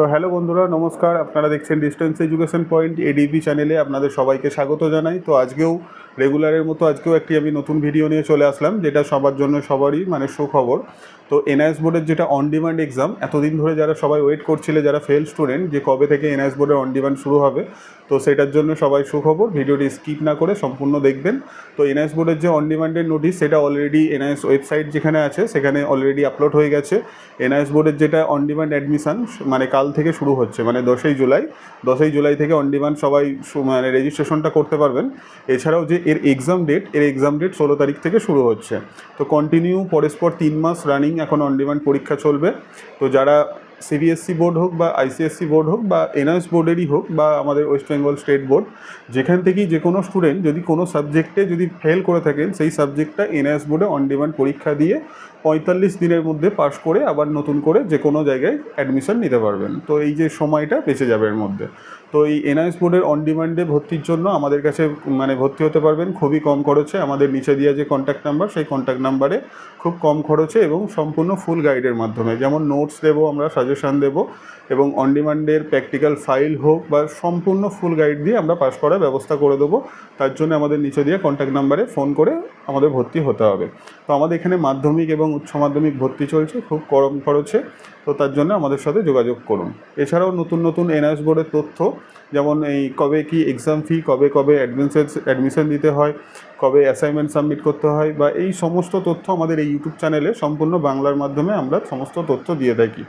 তো হ্যালো বন্ধুরা, নমস্কার। আপনারা দেখছেন ডিস্টেন্স এডুকেশন পয়েন্ট এডিবি চ্যানেলে আপনাদের সবাইকে স্বাগত জানাই। তো আজকেও রেগুলারের মতো আজকেও একটি আমি নতুন ভিডিও নিয়ে চলে আসলাম, যেটা সবার জন্য সবারই মানে সুখবর। তো এনআইএস বোর্ডের যেটা অন ডিমান্ড এক্সাম এতদিন ধরে যারা সবাই ওয়েট করছিলে, যারা ফেল স্টুডেন্ট যে কবে থেকে এনআইএস বোর্ডের অন ডিমান্ড শুরু হবে, তো সেটার জন্য সবাই সুখবর। ভিডিওটি স্কিপ না করে সম্পূর্ণ দেখবেন। তো এনআইএস বোর্ডের যে অন ডিমান্ডের নোটিস সেটা অলরেডি এনআইএস ওয়েবসাইট যেখানে আছে, সেখানে অলরেডি আপলোড হয়ে গেছে। এনআইএস বোর্ডের যেটা অন ডিমান্ড অ্যাডমিশন মানে কাল থেকে শুরু হচ্ছে মানে দশই জুলাই দশই জুলাই থেকে অন ডিমান্ড সবাই মানে রেজিস্ট্রেশনটা করতে পারবেন। এছাড়াও যে এর এক্সাম ডেট এর এক্সাম ডেট ষোলো তারিখ থেকে শুরু হচ্ছে। তো কন্টিনিউ পরস্পর তিন মাস রানিং এখন অন ডিমান্ড পরীক্ষা চলবে। তো যারা সিবিএসসি বোর্ড হোক বা আইসিএসসি বোর্ড হোক বা এনআইএস বোর্ডেরই হোক বা আমাদের ওয়েস্ট বেঙ্গল স্টেট বোর্ড যেখান থেকেই যে কোনো স্টুডেন্ট যদি কোনো সাবজেক্টে যদি ফেল করে থাকেন, সেই সাবজেক্টটা এনআইএস বোর্ডে অন ডিমান্ড পরীক্ষা দিয়ে পঁয়তাল্লিশ দিনের মধ্যে পাশ করে আবার নতুন করে যে কোনো জায়গায় অ্যাডমিশন নিতে পারবেন। তো এই যে সময়টা বেঁচে যাবে এর মধ্যে। তো এই এনআইএস বোর্ডের অন ডিমান্ডে ভর্তির জন্য আমাদের কাছে মানে ভর্তি হতে পারবেন, খুবই কম খরচে। আমাদের নিচে দেওয়া যে কন্ট্যাক্ট নাম্বার সেই কন্ট্যাক্ট নাম্বারে খুব কম খরচে এবং সম্পূর্ণ ফুল গাইডের মাধ্যমে। যেমন নোটস দেবো আমরা সাজেশান দেবো এবং অন ডিমান্ডের প্র্যাকটিক্যাল ফাইল হোক বা সম্পূর্ণ ফুল গাইড দিয়ে আমরা পাস করার ব্যবস্থা করে দেবো। তার জন্য আমাদের নিচে দিয়ে কন্ট্যাক্ট নাম্বারে ফোন করে আমাদের ভর্তি হতে হবে। তো আমাদের এখানে মাধ্যমিক এবং উচ্চ মাধ্যমিক ভর্তি চলছে, খুব কম খরচে। তো তার জন্য আমাদের সাথে যোগাযোগ করুন। এছাড়াও নতুন নতুন এনআইএস বোর্ডের তথ্য, যেমন এই কবে কি এক্সাম ফি কবে কবে অ্যাডমিশন অ্যাডমিশন দিতে হয়, কবে অ্যাসাইনমেন্ট সাবমিট করতে হয়, বা এই সমস্ত তথ্য আমাদের এই ইউটিউব চ্যানেলে সম্পূর্ণ বাংলার মাধ্যমে আমরা সমস্ত তথ্য দিয়ে থাকি।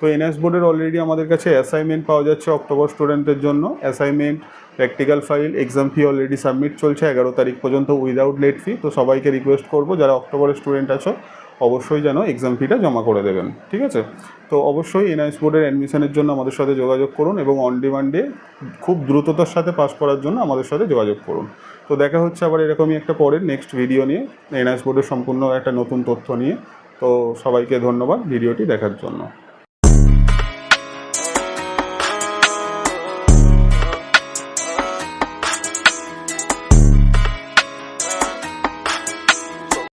তো এনএস বোর্ডের অলরেডি আমাদের কাছে অ্যাসাইনমেন্ট পাওয়া যাচ্ছে অক্টোবর স্টুডেন্টের জন্য। Assignment practical file exam fee already submit চলছে এগারো তারিখ পর্যন্ত উইদাউট লেট ফি তো সবাইকে রিকোয়েস্ট করব, যারা অক্টোবরের স্টুডেন্ট আছো, অবশ্যই যেন এক্সাম ফিটা জমা করে দেবেন। ঠিক আছে? তো অবশ্যই এনআইএস বোর্ডের অ্যাডমিশনের জন্য আমাদের সাথে যোগাযোগ করুন এবং অন ডিমান্ডে খুব দ্রুততার সাথে পাস করার জন্য আমাদের সাথে যোগাযোগ করুন। তো দেখা হচ্ছে আবার এরকমই একটা পরের নেক্সট ভিডিও নিয়ে এনআইএস বোর্ডের সম্পূর্ণ একটা নতুন তথ্য নিয়ে। তো সবাইকে ধন্যবাদ ভিডিওটি দেখার জন্য।